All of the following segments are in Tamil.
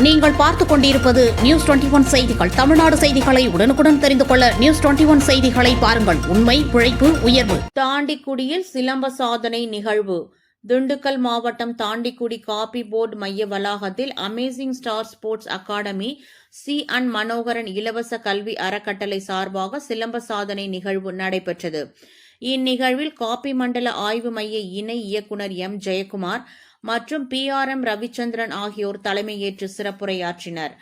நீங்கள் பார்த்துக் கொண்டிருப்பது நியூஸ் டுவெண்டி ஒன் செய்திகள். தமிழ்நாடு செய்திகளை உடனுக்குடன் தெரிந்து கொள்ள நியூஸ் டுவெண்டி ஒன் செய்திகளை பாருங்கள். உண்மை உழைப்பு உயர்வு. தாண்டிக்குடியில் சிலம்ப சாதனை நிகழ்வு. திண்டுக்கல் மாவட்டம் தாண்டிக்குடி காபி போர்டு மைய வளாகத்தில் amazing star sports academy C and Manoharan இலவச கல்வி அறக்கட்டளை சார்பாக சிலம்ப சாதனை நிகழ்வு நடைபெற்றது. இந்நிகழ்வில் காப்பி மண்டல ஆய்வு மைய இணை இயக்குனர் எம். ஜெயக்குமார் மற்றும் பி. ஆர். எம். ரவிச்சந்திரன் ஆகியோர் தலைமையேற்று சிறப்புரையாற்றினர்.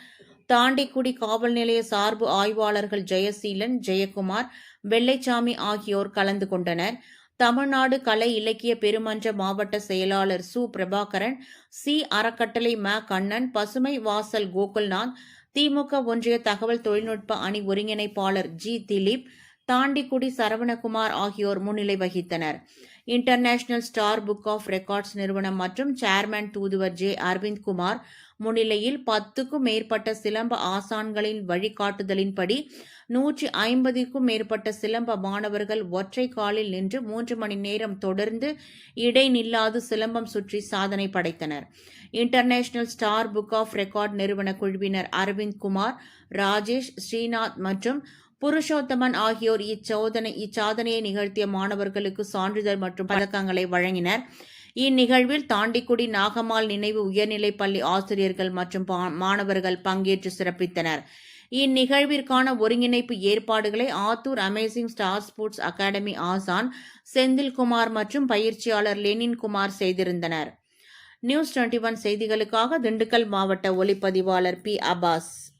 தாண்டிக்குடி காவல் நிலைய சார்பு ஆய்வாளர்கள் ஜெயசீலன் ஜெயக்குமார் வெள்ளைச்சாமி ஆகியோர் கலந்து கொண்டனர். தமிழ்நாடு கலை இலக்கிய பெருமன்ற மாவட்ட செயலாளர் சு. பிரபாகரன் சி. அறக்கட்டளை ம. கண்ணன் பசுமை வாசல் கோகுல்நாத் திமுக ஒன்றிய தகவல் தொழில்நுட்ப அணி ஒருங்கிணைப்பாளர் ஜி. திலீப் தாண்டிக்குடி சரவணகுமார் ஆகியோர் முன்னிலை வகித்தனர். International star book of records நிறுவனம் மற்றும் சேர்மன் தூதுவர் ஜே. அரவிந்த் குமார் முன்னிலையில் பத்துக்கும் மேற்பட்ட சிலம்ப ஆசான்களின் வழிகாட்டுதலின்படி நூற்றி ஐம்பதுக்கும் மேற்பட்ட சிலம்ப மாணவர்கள் ஒற்றை காலில் நின்று மூன்று மணி நேரம் தொடர்ந்து இடைநில்லாது சிலம்பம் சுற்றி சாதனை படைத்தனர். International star book of record நிறுவன குழுவினர் அரவிந்த் குமார் ராஜேஷ் ஸ்ரீநாத் மற்றும் புருஷோத்தமன் ஆகியோர் இச்சோதனை இச்சாதனையை நிகழ்த்திய மாணவர்களுக்கு சான்றிதழ் மற்றும் பதக்கங்களை வழங்கினர். இந்நிகழ்வில் தாண்டிக்குடி நாகம்மாள் நினைவு உயர்நிலைப் பள்ளி ஆசிரியர்கள் மற்றும் பா- மாணவர்கள் பங்கேற்று சிறப்பித்தனர். இந்நிகழ்விற்கான ஒருங்கிணைப்பு ஏற்பாடுகளை Attur amazing star sports academy ஆசான் செந்தில்குமார் மற்றும் பயிற்சியாளர் லெனின் குமார் செய்திருந்தனர். நியூஸ் டுவெண்ட்டி ஒன் செய்திகளுக்காக திண்டுக்கல் மாவட்ட ஒளிப்பதிவாளர் பி. அபாஸ்